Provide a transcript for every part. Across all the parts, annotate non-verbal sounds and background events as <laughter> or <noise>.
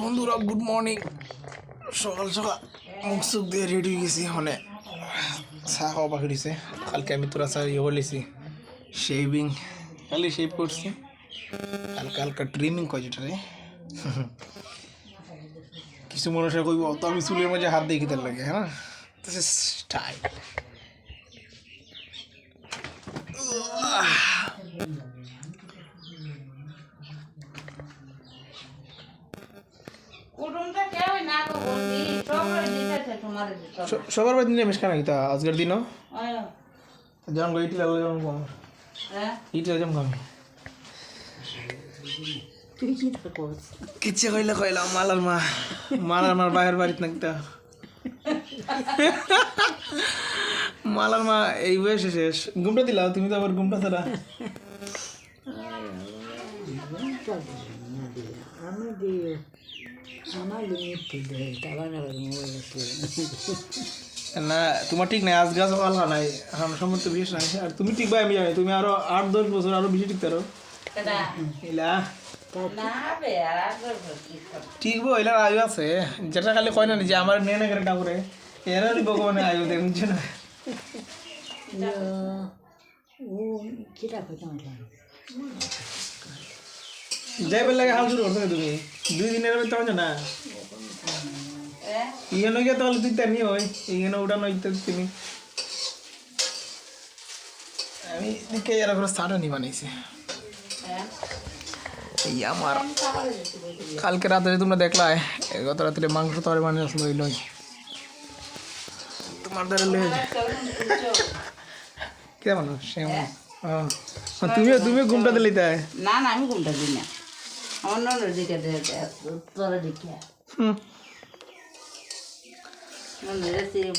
বন্ধুরা good morning সকাল সকাল মুখ সুখ দিয়ে রেডি হয়ে গেছি মানে চা খাওয়া বাকি দিছে কালকে আমি তোরা চা ইয়ে করলেছি শেভিং খালি শেভ করছি। হালকা হালকা ট্রিমিং কয় যেটারে কিছু মানুষে কইব তো আমি চুলের মাঝে হাত দিয়ে খেতে লাগে হ্যাঁ? স্টাইল না তো বলছি সব দিতেছে তোমার সবার বাড়ি নিরামিষ খানা কিতা আজকের দিনও? আয় যেমন ইটি লাগল যেমন কম। হ্যাঁ? ইটি যেমন কম। কিচ্ছে কইলে কইলাম মালার মা মালার মার বাইরের বাড়িতে নাকতা মালার মা এই বয়সে শেষ। ঘুমটা দিলাও তুমি তো আবার ঘুমটা ছাড়া। আমি দিয়ে না তোমার ঠিক নাই আজ গাছ সকাল নাই আমার সময় তো বিশেষ নাই। আর তুমি ঠিক ভাই আমি জানি তুমি আরও আট দশ বছর আরও বেশি টিকতে আরও ঠিক বো এলার আয়ু আছে। যেটা খালি কয় না যে আমার নেনে করে ঠাকুরে এরারই ভগবানে আয়ু দেয় বুঝছ না? ও কিটা কথা যাই বেলা লাগে হাল শুরু তুমি। দুই দিনের মধ্যে তোমার না? ইয়ে গিয়ে তাহলে তুই তেমনি হয় ইয়ে নয় তো তুমি। আমি দিকে এরা করে স্টার্ট নি বানাইছি। এই আমার, কালকে রাতে তোমরা দেখলাই গত রাত্রে মাংস তরে বানিয়ে আসলো ওই তোমার দ্বারা লই কে মানুষ সে তুমিও ঘুমটা দিলি তাই? না না, আমি ঘুমটা দিই না। অন্য অন্য দিকে তোরা দেখে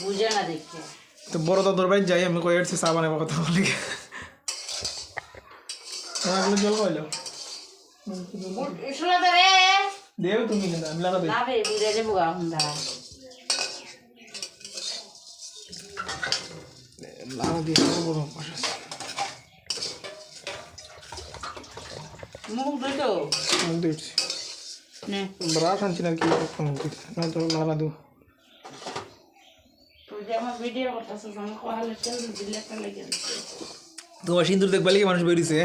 বুঝে না দেখে তো বড় দাদুর বাড়ি যাই আমি কয়ে আসছি চা বানাবো কথা বলি। আমার জল রে। দেও তুমি কিন্তু আমি লাগা দেই না বে বুঝে যাব গা হুন্দা লাগা দিয়ে বড় মুখ দুটো আমি দিচ্ছি ব্রাশ আনছি না কি না তো তোমার সিন্দুর দেখবা লিগে মানুষ বেরিয়েছে।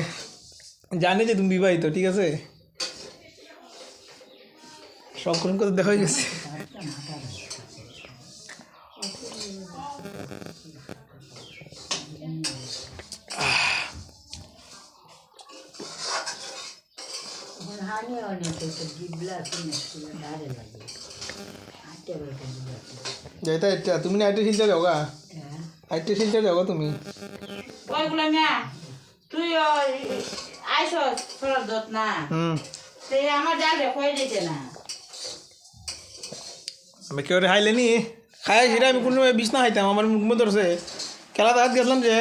জানে যে তুমি বিবাহিত ঠিক আছে? সংকলন করে দেখা যাইতা এটা তুমি না আইটে শিলচর যাও গা আইটে শিলচর যাও গা তুমি ওইগুলো মিয়া তুই আইস তোর দত না হুম সে আমার জাল হয়ে যেতে না আমি কেউ খাইলে নি খাই সেটা আমি কোনো বিছনা খাইতাম আমার মুখ মধ্যে ধরছে খেলা দেখাত গেছিলাম যে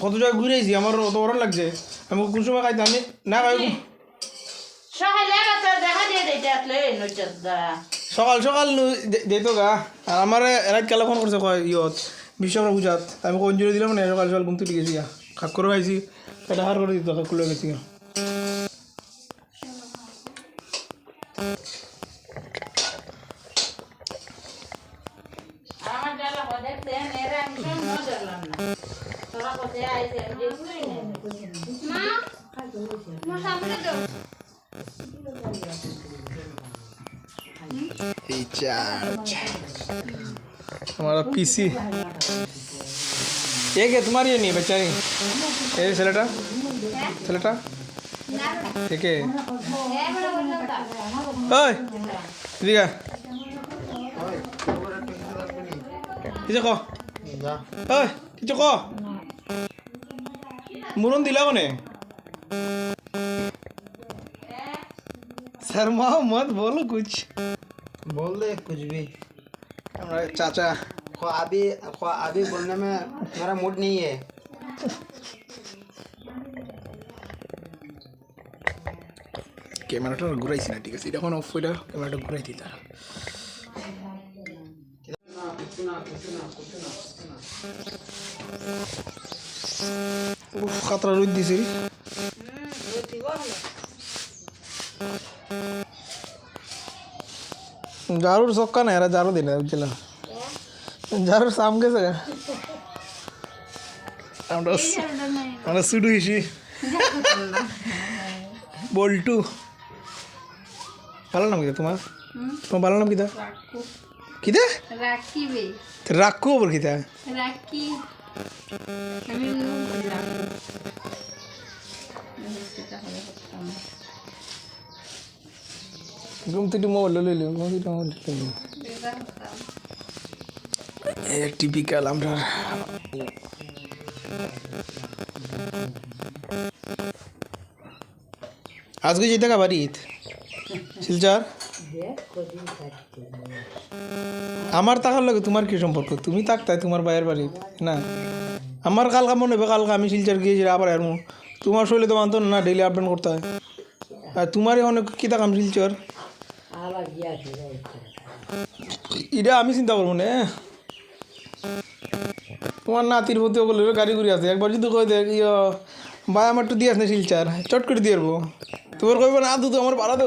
কত জায়গায় ঘুরে আইছি আমার অত গরম লাগছে আমি কোন সময় খাইতাম আমি না খাই সকালে সকাল যেত গা। আর আমার এরাত কেলা ফোন করছে, কয়, ইয়ত, বিশ্বকর্মা পূজাত। আমি কোন জুড়ে দিলাম না, সকাল সকাল ঘুম গেছি গা। খাক করে খাইছি এটা হার করে দিত, খাক করে গেছি গা। पीसी एक है तुम्हारी नहीं बच्चा ये सलेटा? सलेटा? ठीक है ठीक है मुरन दिला उन्हें। शर्मा मत बोलो कुछ। बोल दे कुछ भी। चाचा। खो अभी खो अभी बोलने में मेरा मूड नहीं है ক্যামেরাটা ঘুরাইছি না ঠিক আছে এটা এখন অফ করে ক্যামেরাটা ঘুরাই দিই তারা খাতরা রোদ দিছি জারুর চক্কা না এরা জারু দিলে বুঝছিলাম জারুর সাম গেছে। আমরা আমরা শুধু হিসি। বল্টু। ভালো নাম কিতা তোমার? তোমার ভালো নাম কিতা কিতা রাখো। ওপর কিতা রাখি আমি রাখব? ঘুম থেকে মোবাইল লইলি ঘুম থেকে মোবাইল লইলি টিপিক্যাল আমরা আজকে যেতে কা বাড়িত শিলচার? আমার তাকার লাগে তোমার কি সম্পর্ক? তুমি থাকতাই তোমার বাইরের বাড়ি না? আমার কালকা মনে হবে কালকা আমি শিলচার গিয়েছি আবার আর তোমার শরীরে তো মানতো না ডেইলি আপডেট করতে হয়। আর তোমারই অনেক কী থাকাম শিলচর? এটা আমি চিন্তা করব না তোমার নাতির প্রতি ওগুলো গাড়ি ঘুরি আছে। একবার যদি কই দেখ ইয় ভাই আমার একটু দিয়ে আসনে শিলচার। চট করে দিয়ে দেবো তোমার কইব না আদু তো আমার বুঝলেরা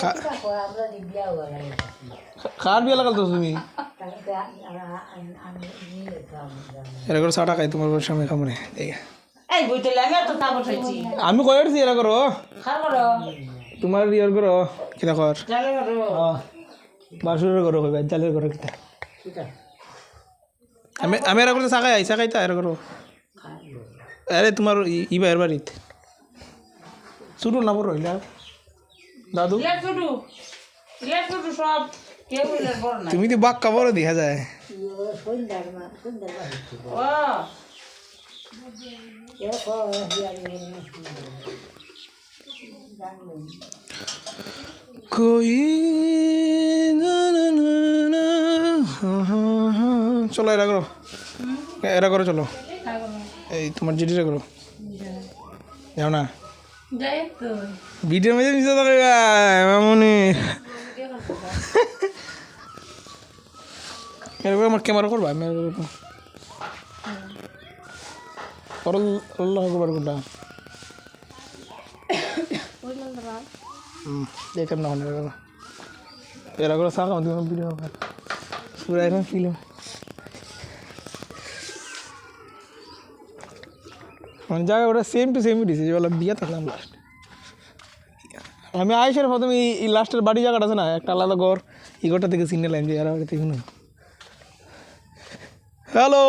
খা- খার বিয়া লাগাল তো তুমি? এরা করে ষাটা খাই তোমার সামনে বুঝলে আমি তো তা তোমার ইয়ের করো কিতা কর? বাসুরের করো কইবা জালের করো কিতা? আমি আমি এরা করতে চাকাই আইসা খাইতা এরা করো আরে তোমার ই- বাইরের বাড়িতে। শুরু না বড় হইলা দাদু তুমি তো বাক্কা বড় দেখা যায়। ও কই না না না না হা, হা, হা। চলো, এরা করো। এরা করো, চলো। এই তোমার জিডিটা করো। যাও না। ভিডিওর মধ্যে মিশে আমার ক্যামেরা করবা? আমি আল্লাহ একবার কোনটা হুম দেখলাম না এরকম এরা করে থাকা আমাদের ভিডিও পুরো এরকম ফিল্ম মানে জায়গা ওটা সেম টু সেমই দিছে যে বলে বিয়ে থাকলাম লাস্ট আমি আইসার প্রথমে এই- লাস্টের বাড়ি জায়গাটা আছে না একটা আলাদা ঘর এই ঘরটা থেকে সিগন্যাল লাইন দিয়ে আর বাড়িতে এখানে। হ্যালো!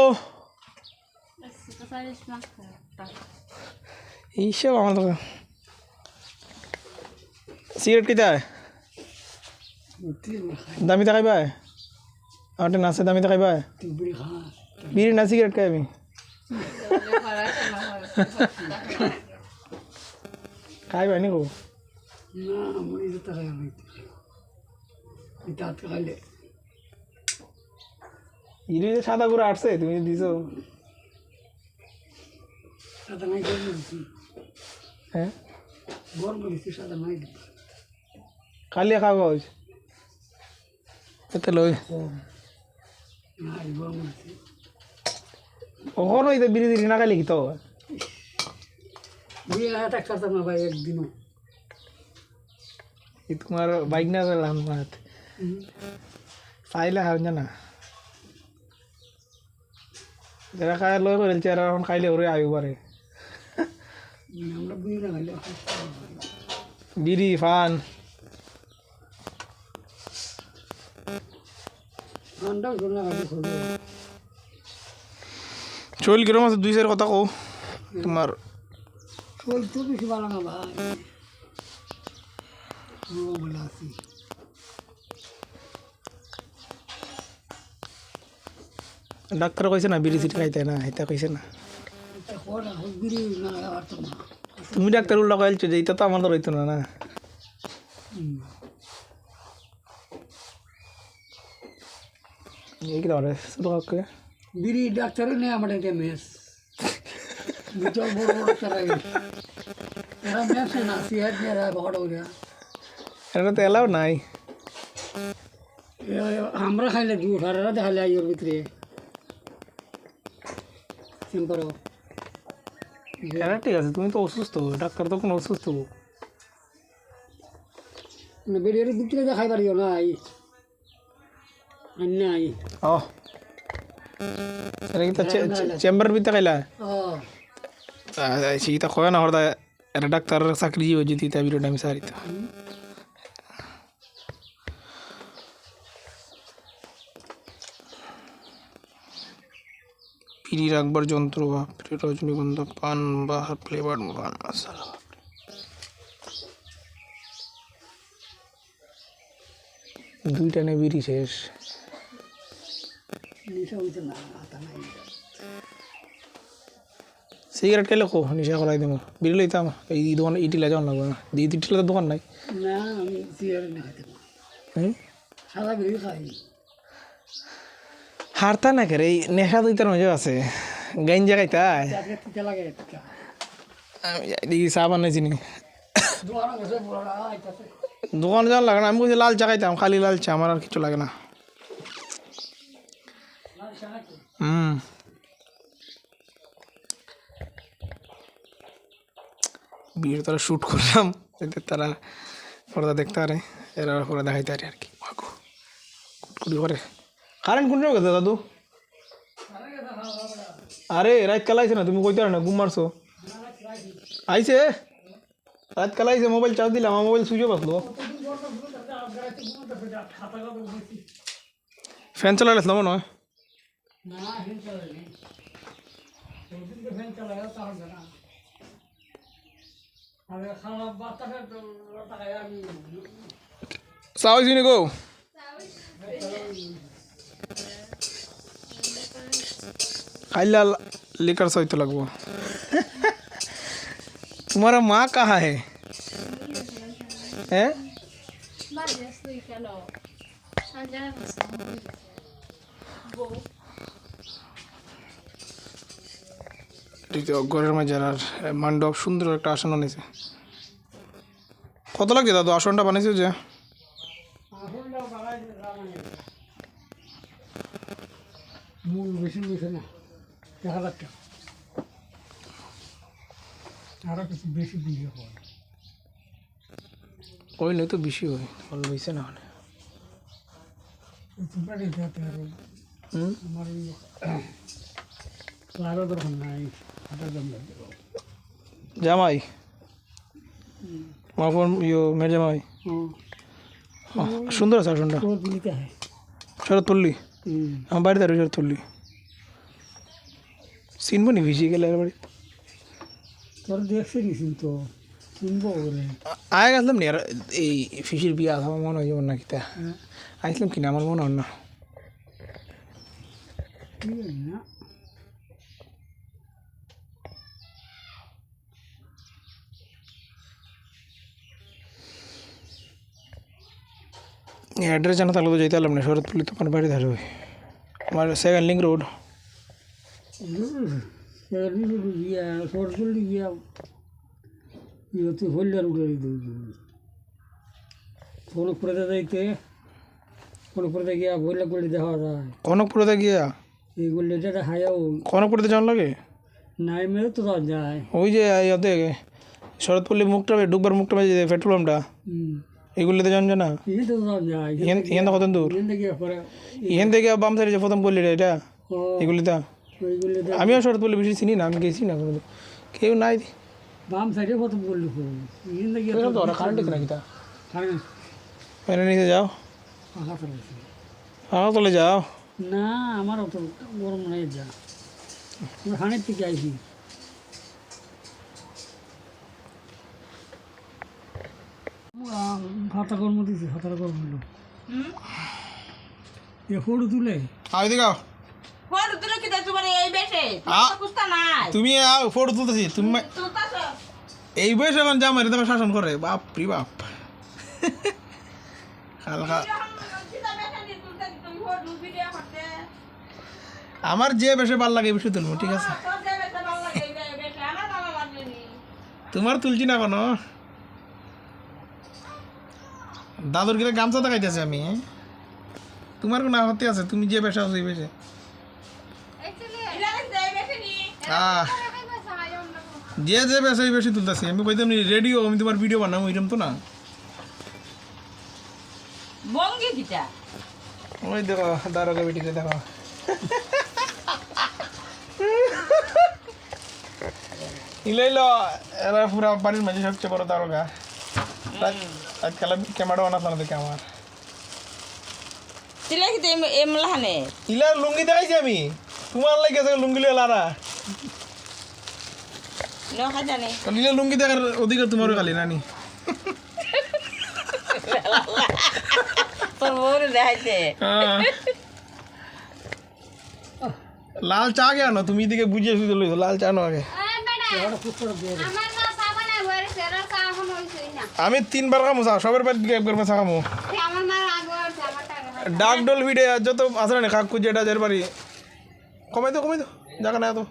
এইসব আমার তো সিগারেট কিতা? দামি দেখাই পায় আমার নাচে দামি দেখাই পায় বিড়ি না সিগারেট খাই আমি? খাই পাই নি গো? ইরি যে সাদা করে আসছে তুমি দিছো। হ্যাঁ? খালি হয়েছে এতে লই ওখানে তো বিড়ি দিড়ি না খাইলে কি তো একদিনও এই তোমার বাইক না চালাম মাত চাইলে খাও না যারা খাই লই আর এখন খাইলে ওরে আয়ু পারে বিড়ি ফান। চলে না কিরম আছে? দুই চার কথা কও। তোমার চলতে বেশি ভালো না ভাই। বলে আছি। ডাক্তার কইছে না বিড়ি সিটি খাইতে না এটা কইছে না। এটা কটা হলগিরি না আর তো না তুমি ডাক্তার উল্টা কইলছো যে এটা তো আমাদের হইতো না না এই কি ধরে ছোটো কাউকে বিড়ি ডাক্তারও নেই আমার এটা মেস বিচল বড় বড় তারা এরা মেস না সিহাত নিয়ে এরা বড় বড় এটা তো এলাও নাই আমরা খাইলে জুট আর এরা দেখালে আইয়ের ভিতরে সিম্পারো এটা ঠিক আছে তুমি তো অসুস্থ ডাক্তার তো কোনো অসুস্থ মানে বেরিয়ে দুটো দেখাই পারিও নাই আর নাই ও এটা কিন্তু চেম্বার ভিতরে খাইলা ও সেটা কয় না হরদা এটা ডাক্তার চাকরি হয়ে যেতে তা বিরোধ আমি সারিত পিড়ি রাখবার যন্ত্র বা রজনীগন্ধা পান বা ফ্লেভার পান মশলা দুইটা নে বিড়ি শেষ নিশা হইতে না তা নাই সিগারেট খেলে কো নিশা করাই দেবো বিড়ি লইতাম এই দোকান ইটিলা যাওয়ার লাগবে না। দিয়ে ইটিলা দোকান নাই? না আমি সিগারেট না। হুম সাদা বিড়ি খাই। হারতা না করে এই নেশা দুইটার মাঝে আছে। গাইন জায়গায় তাই দেখি চা বানাইছি নি। দোকানে বসে বড় আইতাছে। দোকান যাওয়ার লাগে না আমি বলছি লাল চা খাইতাম খালি লাল চা আমার আর কিছু লাগে না। হুম। বিয়ের তারা শ্যুট করলাম এতে তারা পর্দা দেখতে পারে, এরা পরে দেখাইতে পারে আর কি। কুটকুটি করে। কারেন্ট কোন গেছে দাদু? আরে, রাত কাল আইছে না, তুমি কইতে না, ঘুম মারছো। আইছে? রাত কাল আইছে, মোবাইল চার্জ দিলাম, আমার মোবাইল সুইচ অফ আসলো। ফ্যান চালা আসলাম মনে হয় ना हिंद चलेगी दो दिन के फ़ैन अरे खाना बात तो जी ने को। अल्लाह लेकर सोई तो लगवा। <laughs> तुम्हारा माँ कहाँ है? हैं? আছে ঘরের মাঝে আর মণ্ডপ সুন্দর একটা আসন আনেছে কত লাগে দাদু? আসনটা বানিয়েছে যে? বেশি হয় ওই তো বেশি হয়েছে না। তোমরা আরও আমার ওই দরকার নাই। জামাই। আমার ইয়ে মেয়ের জামাই। সুন্দর আছে আসনটা। তো দিতে হয়? শরৎ পল্লী আমার বাড়িতে আর শরৎ পল্লী চিনবো নি ভিসি গেলে বাড়ি তোর দেখছি নিছিন তো বলে আয় গেছিলাম নি আর এই ফিসির বিয়ে আমার মনে হয় যেমন নাকি তা। হ্যাঁ। কিনা আমার মনে হয় না ঠিক আছে না অ্যাড্রেস জানা থাকলে তো যেতে পারলাম না শরৎপল্লী তো আমার বাড়ি ধারে আমার সেকেন্ড লিঙ্ক রোড করলে গিয়া উঠে যাইতে গিয়া দেখা যায়। কনকপুরতে গিয়া? এই কনকপুরতে যাওয়ার লাগে? নাই মেরে তো যায়। ওই যে শরৎপল্লী মুখটা ঢুকবার মুখটা পেট্রোল পাম্পটা। হুম। এগুলিতে যান না এই তো যাওয়া ইহেন ইহেন কত দূর? এখান থেকে বাম সাইডে যে প্রথম বললি রে এটা এগুলিতে? ওইগুলি আমিও শরৎপল্লী বেশি চিনি না আমি গেছি না কোনো কেউ নাই। বাম সাইডে কত বললি এখান কারেন্ট নাকি তা? নিচে যাও। তলে যাও। না আমার অত গরম নাই যা। হানের থেকে আইছি। হাতা কর্ম দিছি হাতার কর্ম হলো। এ ফটো তুলে। আই দিকে ফোন তুলে কি তোমার এই বেশে? কুস্তা নাই। তুমি ফটো তুলতেছি। তুমি তুলতাছ? এই বয়সে এখন জামাই তোমার শাসন করে। বাপ রে বাপ। হালকা আমার যে বেশে ভালো লাগে বেশি তুলবো ঠিক আছে? তোমার তুলছি না কোনো। দাদুর গিয়ে গামছা দেখাইতেছে আমি তোমার কোনো আপত্তি আছে? তুমি যে বেশে আছো এই যে যে বেশি বেশি তুলতেছি। আমি কইতাম রেডিও আমি তোমার ভিডিও বানাবো এরকম তো না। ওই দেখো দারোগা বেটিকে দেখো। ইলাইলো এরা পুরা বাড়ির মাঝে সবচেয়ে বড় দারোগা। না লুঙ্গি দেখাইছি আমি। তোমার লাগে লুঙ্গি লারা ন লুঙ্গি দেখার অধিকার তোমারও খালি নানি। লাল চা কে আনো তুমি এদিকে বুঝিয়ে শুধু লাল চা আনো আগে চেহারা খুব করে দিয়ে দেয়। আমার না সাবানে বরে সেরা কা এখন হইছে না আমি তিনবার খামো চা সবের বাড়ি দিকে একবার চা খামো। ডাক ডোল ভিড়ে যত আছে না কাকু যেটা যার বাড়ি কমাই তো কমাই তো জায়গা না তো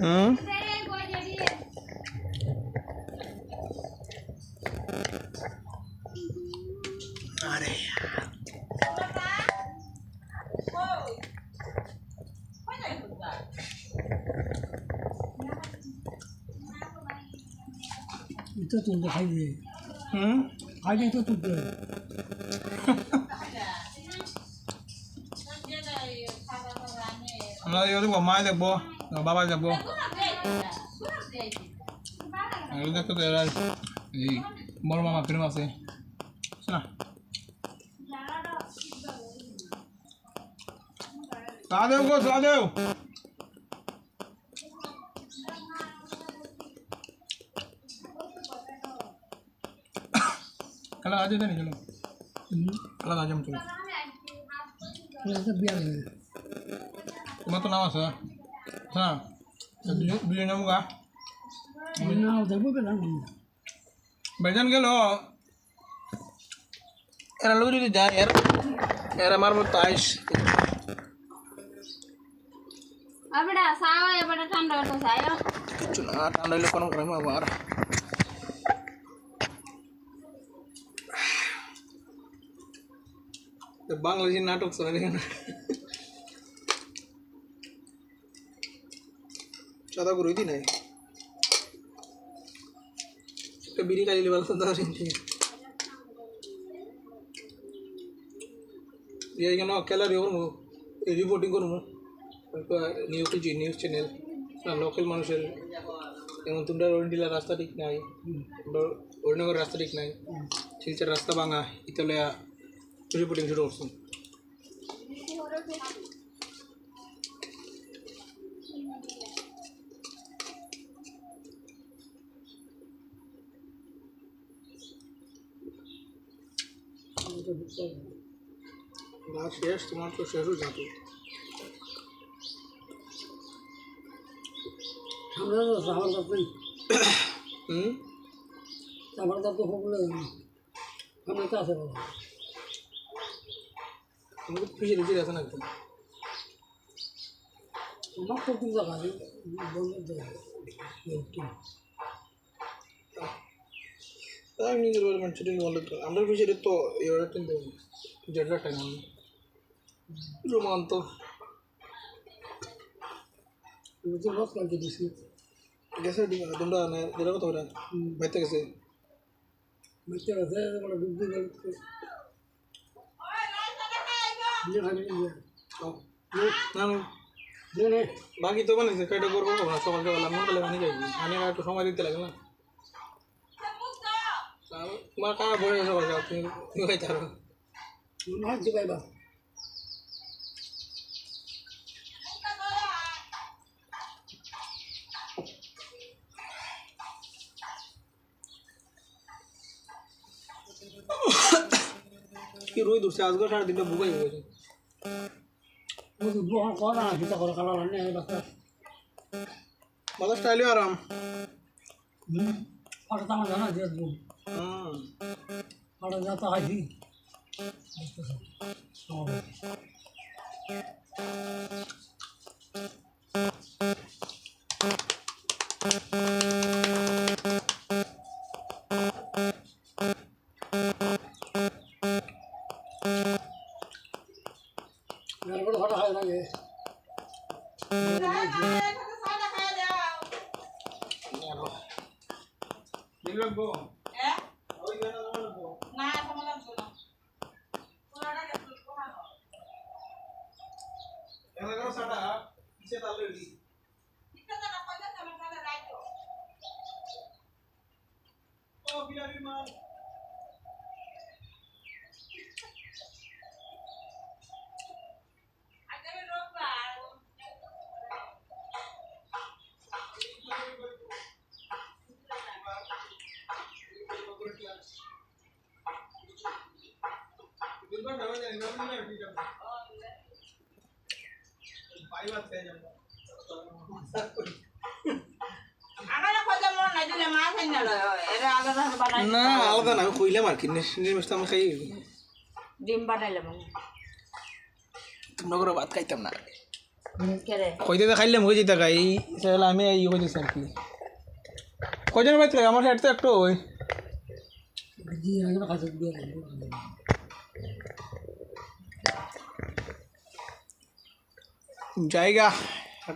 হুম আরে এটা তুলতে খাই দিয়ে হুম খাই দিয়ে তো তুলতে আমরা ইয়ে দেখব মায় দেখব বাবা দেখব। এগুলো তো এরা এই বড় মামা প্রেম আছে। সাদেও গো, সাদেও। খেলা আজ আমি চলো এটা বিয়া হয়ে তোমার তো নাম আছে হ্যাঁ? দুজন নাম গা। না বেজন গেল। এরা লোক যদি যায়, এর এর আমার মতো আইস। আবেটা সাওয়া এবারে ঠান্ডা তো সায়ো কিছু না ঠান্ডা হইলে কোনো করে আবার বাংলাদেশি নাটক চলে দেখেন চাঁদা করে দি নাই একটা বিড়ি কাজিলে ভালো চাঁদা করে এই কেন খেলা করব রিপোর্টিং করব নিউজ নিউজ চ্যানেল লোকাল মানুষের যেমন তোমরা অরুণডিলার রাস্তা ঠিক নাই তোমরা অরুণনগর রাস্তা ঠিক নাই শিলচর রাস্তা ভাঙা ইতলে রিপোর্টিং শুরু করছ না শেষ তোমার তো শেষও যাবে। আমরা তো সাবার দাঁত হুম দাঁত তো সকলে আমরা তো আছে বাবা। তোমার পিছিয়ে রুচি আছে না একদম আমার তো জায়গা আছে। তাই নিজের বাড়ি মানে ছুটি বন্ধ করে আমরা পিছিয়ে তো এবার কিন্তু জেডরা টাইম রোমান্ত দিছি। গেছে তোমরা যেটা কথা বলে বাইতে গেছে। দিয়ে না না দিয়ে নে। বাকি তো বানিয়েছে কয়টা করব না সকাল সকাল আমি কালে বানিয়ে যাই মানে একটু সময় দিতে লাগে না। তোমার কারা বড় সকাল সকাল তুমি তুমি খাইতে পারো মনে হয় জিগাইবা। কি রোদ উঠছে আজকে সাড়ে তিনটা বুকাই হয়ে গেছে। বাতাস স্টাইলে আরাম। ফটো তো আমার জানা দিয়ে দেবো হুম। ফটো যা তো হাসি এরপরে ভালো হয় লাগে না আলাদা না আমি কইলাম আর কি নিরামিষ তো আমি খাই। ডিম বানাইলাম তোমরা করে ভাত খাইতাম না? কইতে তো খাইলাম হয়ে যেতে গাই সেগুলো আমি ইয়ে করতেছি আর কি। কজন ভাত খাই আমার হেড তো একটু ওই জি আগে কাছে দিয়ে রাখব জায়গা।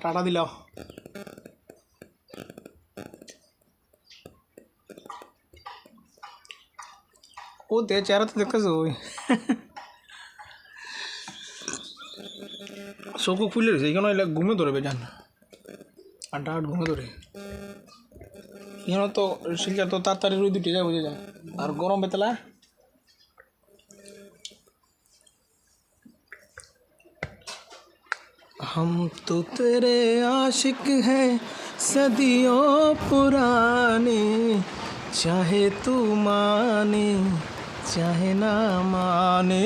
টাটা দিল। ও দে চেহারা তো দেখতেছো ওই। চকু খুলে রয়েছে এখানে এলে ঘুমে ধরবে জান। আড্ডা আট ঘুমে ধরে। এখানে তো শিলচার তো তাড়াতাড়ি রুই দুটি যায় বুঝে যায় আর গরম বেতলা। हम तो तेरे आशिक हैं सदियों पुराने चाहे तू माने চাহে না মানে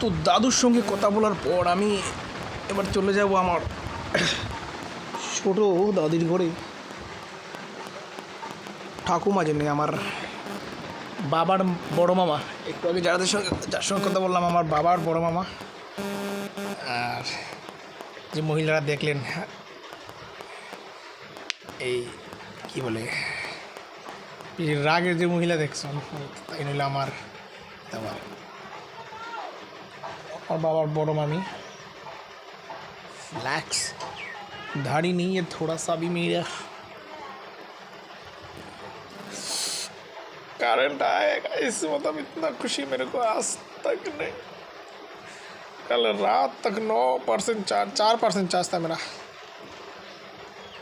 তো দাদুর সঙ্গে কথা বলার পর আমি এবার চলে যাব আমার ছোট দাদির ঘরে ঠাকুমা জেনে আমার বাবার বড় মামা একটু আগে যাদের সঙ্গে যার সঙ্গে কথা বললাম আমার বাবার বড় মামা আর যে মহিলারা দেখলেন এই কি বলে এই রাগের যে মহিলা দেখছেন তাই নইলে আমার আমার আমার বাবার বড় মামি फ्लैक्स दाढ़ी नहीं है थोड़ा सा भी मेरा करंट आएगा इस मतलब इतना खुशी मेरे को आज तक नहीं कल रात तक नौ परसेंट चार्ज चार परसेंट चार्ज था मेरा।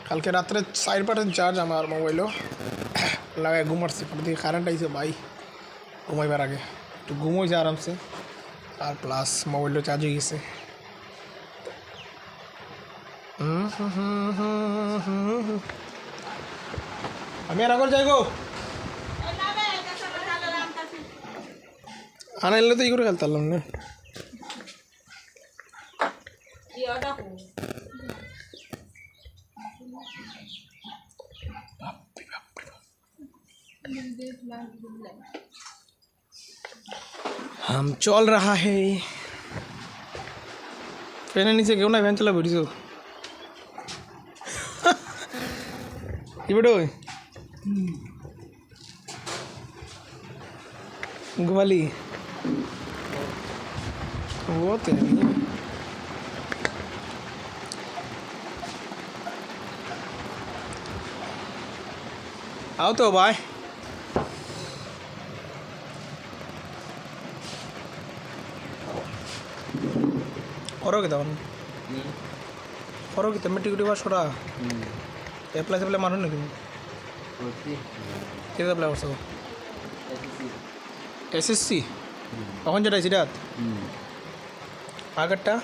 कल के रात्र साठ परसेंट चार्ज हमारा मोबाइल <coughs> लगा घूमर से पड़ती कारण ऐसे भाई। घूमे बार आगे। तो घूमो जा आराम से। और प्लस मोबाइल चार्ज हुई से हमें रागोल जाएगो। तो इगोर खेलता हमने हम चल रहा है। पहले नीचे क्यों ना वैन चला सो? <laughs> बेटो ग्वाली। वो तो आओ तो भाई। করো কি তখন করো কি তুমি টিকিটি বা সরা। এপ্লাই সেপ্লাই মানুষ নাকি? কেটে এপ্লাই করছ? এসএসসি কখন যেটা সেটা আগেরটা?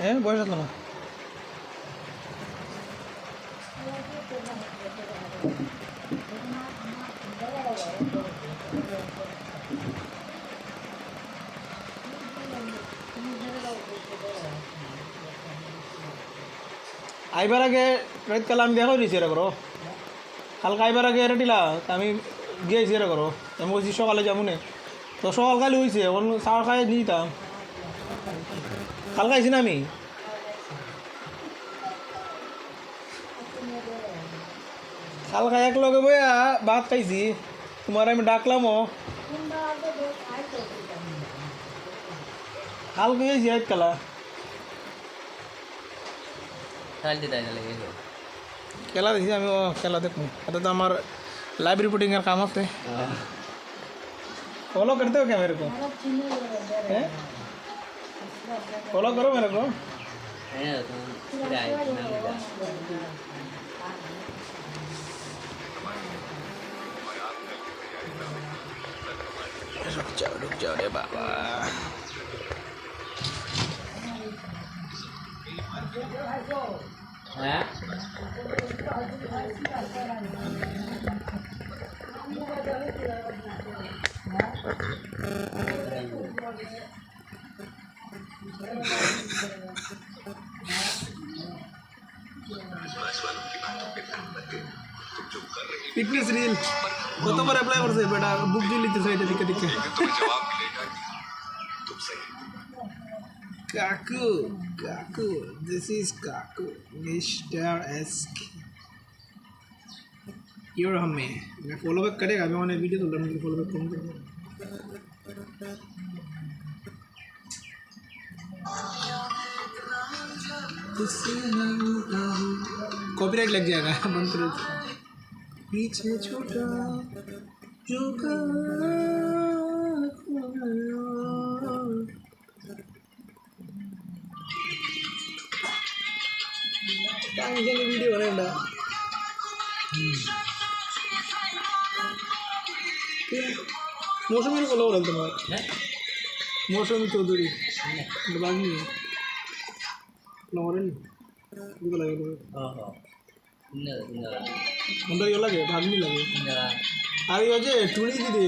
হ্যাঁ বয়স হতো না। আইবার আগে রাত কাল আমি দেখা দিয়েছি এরা করো। কালকে আইবার আগে এরা দিলা আমি গিয়েছি এরা করো। আমি বলছি সকালে যাব নে। তো সকালকালে হয়েছে এখন সার খাই নিতাম কাল খাইছি না আমি? কালকে খাই এক লগে বইয়া ভাত খাইছি। তোমার আমি ডাকলামও কালকে গেছি এক কালা। চালতে তাই না লেগে খেলা দেখি আমি ও খেলা দেখবো এটা তো আমার লাইভ रिपोर्टिंग काम আছে फॉलो करते हो क्या मेरे को हैं? फॉलो करो मेरे को হ্যাঁ তুমি যাই না रुक जाओ रुक जाओ रे बाबा হ্যাঁ ফিটনেস রিল কতবার অ্যাপ্লাই করছে বেটা বুক দিয়ে লিখতেছে এটা দিকে দিকে Kaku, Kaku, this is Kaku, Mr. SK. Your हमें मैं फॉलो बैक करेगा मैं उन्हें वीडियो तो लड़ मुझे फॉलो बैक कौन करेगा कॉपीराइट लग जाएगा बंद करो पीछे छोटा जो വീഡിയോ പറയണ്ട মৌসুমীর কথা বলেন তোমার হ্যাঁ মৌসুমী চৌধুরী বাগনি নগরেন দুটো লাগে ও হো সুন্দর সুন্দর আমাদের ইয়ে লাগে ভাগ্নি লাগে সুন্দর আর ইয়ে যে টুনি দিদি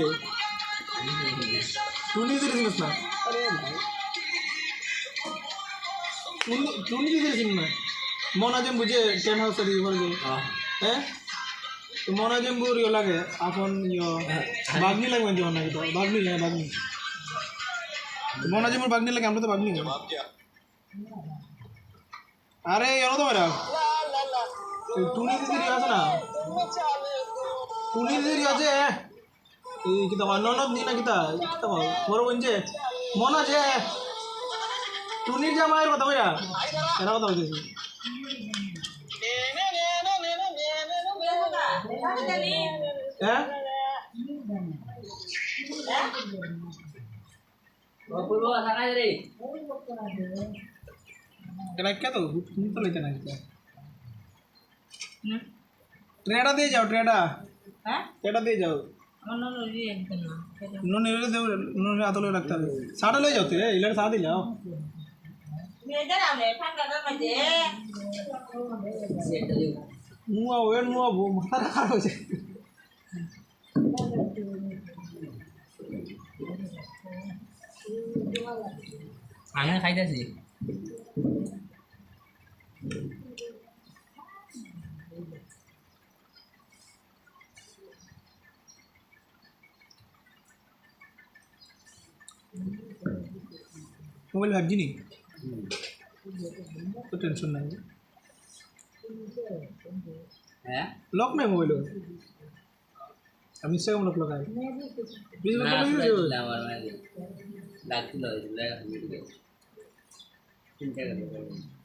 টুনি দিদি চিনিস না আরে ভাই টুনি টুনি দিদি চিনিস না মনাজেম বুঝে টেন হাউস দিদি বলে যে হ্যাঁ তো মনাজেম বুর ইয়ে লাগে এখন ইয়ে বাগনি লাগবে নাকি তো? বাগনি হ্যাঁ বাগনি। মনাজেমুর বাগনি লাগে আমরা তো বাগনি আরে এলো তো মেরা টুনি দিদি আছে না? টুনি দিদি আছে এই কিতা ননদ নি না কিতা কিতা বড় বোন যে? মন আছে টুনির জামাইয়ের কথা কইরা এরা কথা হইতেছে क्या क्या तो तुम तो लेते नहीं ट्रेडा दे जाओ ट्रेडा ट्रेडा दे जाओ नून नून हाथ रखता है ले जाओ तेरे इलाड़ साथ ही जाओ હું આ વેન હું આ ભૂ મારા હારો આને ખાઈ દેશે મોબાઈલ નહીં তো টেনশন নাই হ্যাঁ? লক নাই মোবাইল আমি ইনস্টাগ্রাম লক লগাই প্লিজ লক লাগিয়ে দিও আমার মানে ডাকছিল হইছিল আমি ভিডিও